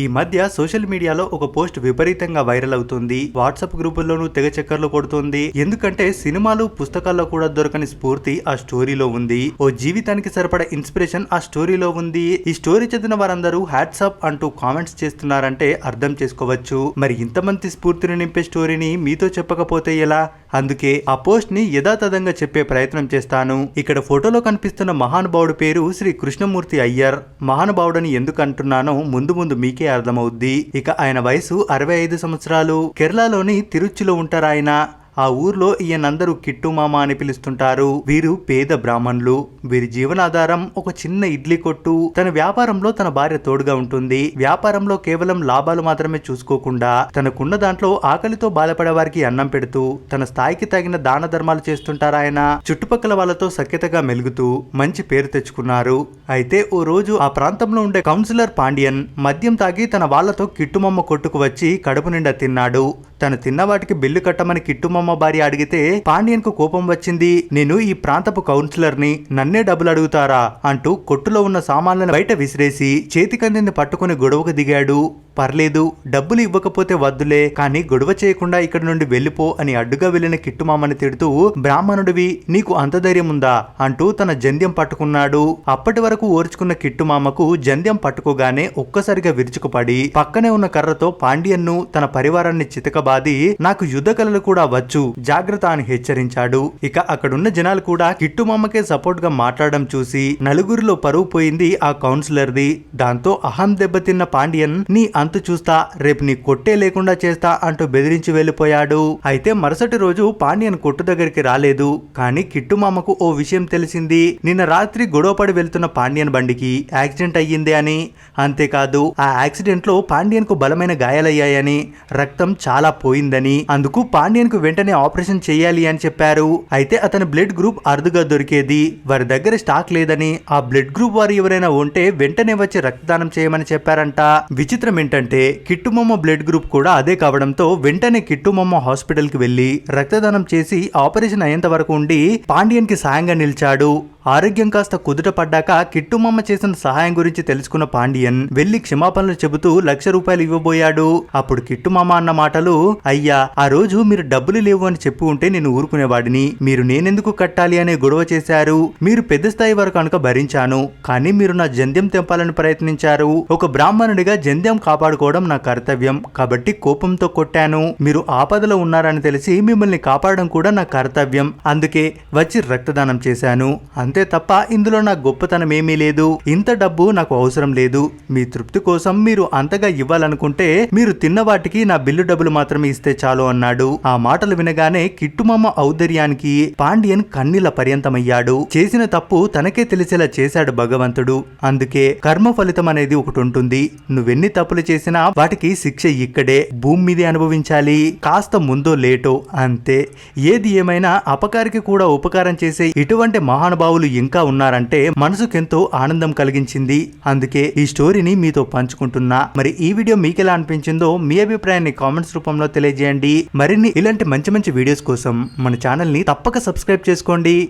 ఈ మధ్య సోషల్ మీడియాలో ఒక పోస్ట్ విపరీతంగా వైరల్ అవుతుంది. వాట్సాప్ గ్రూపుల్లోనూ తెగ చక్కర్లు కొడుతుంది. ఎందుకంటే సినిమాలు పుస్తకాల్లో కూడా దొరకని స్ఫూర్తి ఆ స్టోరీలో ఉంది. ఓ జీవితానికి సరిపడ ఇన్స్పిరేషన్ ఆ స్టోరీలో ఉంది. ఈ స్టోరీ చదివిన వారందరూ హ్యాట్సాప్ అంటూ కామెంట్స్ చేస్తున్నారంటే అర్థం చేసుకోవచ్చు. మరి ఇంతమంది స్ఫూర్తిని నింపే స్టోరీని మీతో చెప్పకపోతే ఎలా? అందుకే ఆ పోస్ట్ని యథాతథంగా చెప్పే ప్రయత్నం చేస్తాను. ఇక్కడ ఫోటోలో కనిపిస్తున్న మహానుభావుడి పేరు శ్రీ కృష్ణమూర్తి అయ్యర్. మహానుభావుడని ఎందుకు అంటున్నానో ముందు ముందు మీకే అర్థమవుద్ది. ఇక ఆయన వయసు అరవై ఐదు సంవత్సరాలు. కేరళలోని తిరుచిలో ఉంటారు ఆయన ఆ ఊర్లో ఈయనందరూ కిట్టు మామ అని పిలుస్తుంటారు. వీరు పేద బ్రాహ్మణులు. వీరి జీవనాధారం ఒక చిన్న ఇడ్లీ కొట్టు. తన వ్యాపారంలో తన భార్య తోడుగా ఉంటుంది. వ్యాపారంలో కేవలం లాభాలు మాత్రమే చూసుకోకుండా తనకున్న దాంట్లో ఆకలితో బాధపడే వారికి అన్నం పెడుతూ తన స్థాయికి తగిన దాన ధర్మాలు చేస్తుంటారు ఆయన. చుట్టుపక్కల వాళ్ళతో సఖ్యతగా మెలుగుతూ మంచి పేరు తెచ్చుకున్నారు. అయితే ఓ రోజు ఆ ప్రాంతంలో ఉండే కౌన్సిలర్ పాండియన్ మద్యం తాగి తన వాళ్ళతో కిట్టుమమ్మ కొట్టుకు వచ్చి కడుపు నిండా తిన్నాడు. తను తిన్న వాటికి బిల్లు కట్టమని కిట్టుమమ్మ భార్య అడిగితే పాండ్యన్కు కోపం వచ్చింది. నేను ఈ ప్రాంతపు కౌన్సిలర్ని నన్నే డబ్బులు అడుగుతారా? అంటూ కొట్టులో ఉన్న సామాన్లను బయట విసిరేసి చేతికందిని పట్టుకుని గొడవకు దిగాడు. పర్లేదు డబ్బులు ఇవ్వకపోతే వద్దులే కానీ గొడవ చేయకుండా ఇక్కడ నుండి వెళ్ళిపో అని అడ్డుగా వెళ్ళిన కిట్టుమామని తిడుతూ బ్రాహ్మణుడివి నీకు అంత ధైర్యం ఉందా? అంటూ తన జంధ్యం పట్టుకున్నాడు. అప్పటి వరకు ఓర్చుకున్న కిట్టుమామకు జంధ్యం పట్టుకోగానే ఒక్కసారిగా విరుచుకుపడి పక్కనే ఉన్న కర్రతో పాండియన్ను తన పరివారాన్ని చితకబాది నాకు యుద్ధ కళలు కూడా వచ్చు జాగ్రత్త అని హెచ్చరించాడు. ఇక అక్కడున్న జనాలు కూడా కిట్టుమామకే సపోర్ట్గా మాట్లాడడం చూసి నలుగురిలో పరువు పోయింది ఆ కౌన్సిలర్ది దాంతో అహం దెబ్బతిన్న పాండియన్ నీ అంతు చూస్తా రేపు నీ కొట్టే లేకుండా చేస్తా అంటూ బెదిరించి వెళ్ళిపోయాడు. అయితే మరుసటి రోజు పాండ్యన్ కొట్టు దగ్గరికి రాలేదు. కానీ కిట్టు మామకు ఓ విషయం తెలిసింది. నిన్న రాత్రి గొడవపడి వెళ్తున్న పాండ్యన్ బండికి యాక్సిడెంట్ అయ్యింది అని. అంతేకాదు ఆ యాక్సిడెంట్లో పాండ్యన్కు బలమైన గాయాలయ్యాయని రక్తం చాలా పోయిందని. అందుకు పాండ్యన్కు వెంటనే ఆపరేషన్ చేయాలి అని చెప్పారు. అయితే అతని బ్లడ్ గ్రూప్ అరుదుగా దొరికేది. వారి దగ్గర స్టాక్ లేదని ఆ బ్లడ్ గ్రూప్ వారు ఎవరైనా ఉంటే వెంటనే వచ్చి రక్తదానం చేయమని చెప్పారంట. విచిత్రం ఏంటంటే కిట్టుమమ్మ బ్లడ్ గ్రూప్ కూడా అదే కావడంతో వెంటనే కిట్టుమమ్మ హాస్పిటల్కి వెళ్ళి రక్తదానం చేసి ఆపరేషన్ అయ్యేంత వరకు ఉండి పాండియన్కి సాయంగా నిలిచాడు. ఆరోగ్యం కాస్త కుదుట పడ్డాక కిట్టుమమ్మ చేసిన సహాయం గురించి తెలుసుకున్న పాండియన్ వెళ్ళి క్షమాపణలు చెబుతూ లక్ష రూపాయలు ఇవ్వబోయాడు. అప్పుడు కిట్టుమామ అన్న మాటలు అయ్యా ఆ రోజు మీరు డబ్బులు లేవు అని చెప్పి ఉంటే నేను ఊరుకునేవాడిని. మీరు నేనెందుకు కట్టాలి అనే గొడవ చేశారు. మీరు పెద్ద స్థాయి వరకు కనుక భరించాను. కానీ మీరు నా జంధ్యం తెంపాలని ప్రయత్నించారు. ఒక బ్రాహ్మణుడిగా జంధ్యం కాపాడుకోవడం నా కర్తవ్యం. కాబట్టి కోపంతో కొట్టాను. మీరు ఆపదలో ఉన్నారని తెలిసి మిమ్మల్ని కాపాడడం కూడా నా కర్తవ్యం. అందుకే వచ్చి రక్తదానం చేశాను. అంతే తప్ప ఇందులో నా గొప్పతనం ఏమీ లేదు. ఇంత డబ్బు నాకు అవసరం లేదు. మీ తృప్తి కోసం మీరు అంతగా ఇవ్వాలనుకుంటే మీరు తిన్న వాటికి నా బిల్లు డబ్బులు మాత్రమే ఇస్తే చాలు అన్నాడు. ఆ మాటలు వినగానే కిట్టుమామ ఔదర్యానికి పాండ్యన్ కన్నీల పర్యంతమయ్యాడు. చేసిన తప్పు తనకే తెలిసేలా చేశాడు భగవంతుడు. అందుకే కర్మ ఫలితం అనేది ఒకటి ఉంటుంది. నువ్వెన్ని తప్పులు చేసినా వాటికి శిక్ష ఇక్కడే. భూమి మీదే అనుభవించాలి. కాస్త ముందో లేటో. అంతే. ఏది ఏమైనా అపకారికి కూడా ఉపకారం చేసే ఇటువంటి మహానుభావులు ఇంకా ఉన్నారంటే మనసుకెంతో ఆనందం కలిగించింది. అందుకే ఈ స్టోరీని మీతో పంచుకుంటున్నా. మరి ఈ వీడియో మీకు ఎలా అనిపించిందో మీ అభిప్రాయాన్ని కామెంట్స్ రూపంలో తెలియజేయండి. మరిన్ని ఇలాంటి మంచి మంచి వీడియోస్ కోసం మన ఛానల్ని తప్పక సబ్స్క్రైబ్ చేసుకోండి.